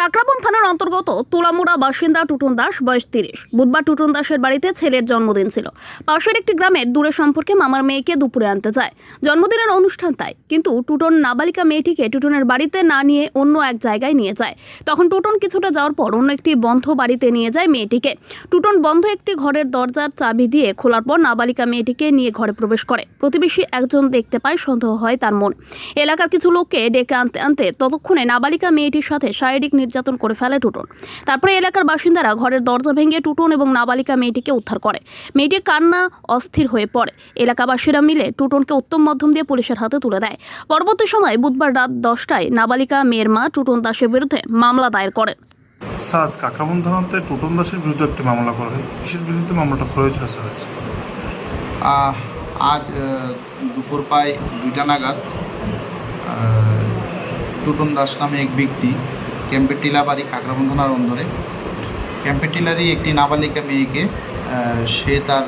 কাকরাবন থানার অন্তর্গত তোলামুড়া বাসিন্দা টুটন দাস, বয়স তিরিশ। বুধবার টুটন দাসের বাড়িতে ছেলের জন্মদিন ছিল। পাশের একটি গ্রামের দূরে সম্পর্কে মামার মেয়েকে দুপুরে আনতে যায়। জন্মদিনের অনুষ্ঠান তাই, কিন্তু টুটন নাবালিকা মেয়েটিকে টুটনের বাড়িতে না নিয়ে অন্য এক জায়গায় নিয়ে যায়। তখন টুটন কিছুটা যাওয়ার পর অন্য একটি বন্ধ বাড়িতে নিয়ে যায় মেয়েটিকে। টুটন বন্ধ একটি ঘরের দরজার চাবি দিয়ে খোলার পর নাবালিকা মেয়েটিকে নিয়ে ঘরে প্রবেশ করে। প্রতিবেশী একজন দেখতে পায়, সন্দেহ হয় তার মন। এলাকার কিছু লোককে ডেকে আনতে আনতে ততক্ষণে নাবালিকা মেয়েটির সাথে শারীরিক নির্যাতন করে ফেলে টুটন। তারপরে এলাকার বাসিন্দারা ঘরের দরজা ভেঙে টুটন এবং নাবালিকা মেয়েটিকে উদ্ধার করে। মেয়েটি কান্না অস্থির হয়ে পড়ে। এলাকাবাসীরা মিলে টুটনকে উত্তম মধ্যম দিয়ে পুলিশের হাতে তুলে দেয়। পরবর্তী সময় বুধবার রাত দশটায় নাবালিকা মেয়ের মা টুটন দাসের বিরুদ্ধে মামলা দায়ের করেন স্যার আজ কাকরাবন থানাতে টোটন দাসের বিরুদ্ধে একটি মামলা করা হয়। কিসের বিরুদ্ধে মামলাটা করা হয়েছিল স্যার আজ আজ দুপুর প্রায় দুইটা নাগাদ টুটন দাস নামে এক ব্যক্তি ক্যাম্পের টিলাবাড়ি কাকরাবন থানার অন্দরে। ক্যাম্পের টিলারই একটি নাবালিকা মেয়েকে সে তার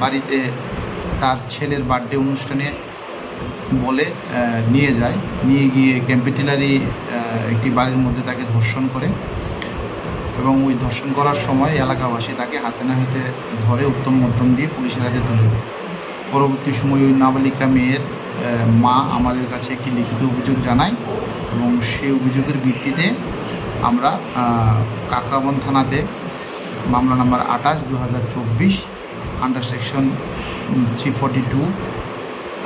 বাড়িতে তার ছেলের বার্থডে অনুষ্ঠানে বলে নিয়ে যায়। নিয়ে গিয়ে ক্যাম্পের টিলারই একটি বাড়ির মধ্যে তাকে ধর্ষণ করে এবং ওই ধর্ষণ করার সময় এলাকাবাসী তাকে হাতে না হাতে ধরে উত্তম মধ্যম দিয়ে পুলিশের হাতে তুলে দেয়। পরবর্তী সময় ওই নাবালিকা মেয়ের মা আমাদের কাছে একটি লিখিত অভিযোগ জানায় এবং সেই অভিযোগের ভিত্তিতে আমরা কাকরাবন থানাতে মামলা নাম্বার আঠাশ দু হাজার চব্বিশ under section three forty two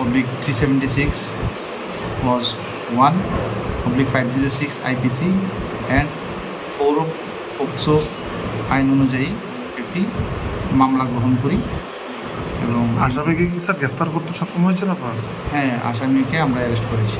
oblique three seventy six clause one oblique five zero six IPC and পৌর পোক্সো আইন অনুযায়ী একটি মামলা গ্রহণ করি। এবং আসামিকে কি স্যার গ্রেফতার করতে সক্ষম হয়েছেন আপনার? হ্যাঁ আসামিকে আমরা অ্যারেস্ট করেছি।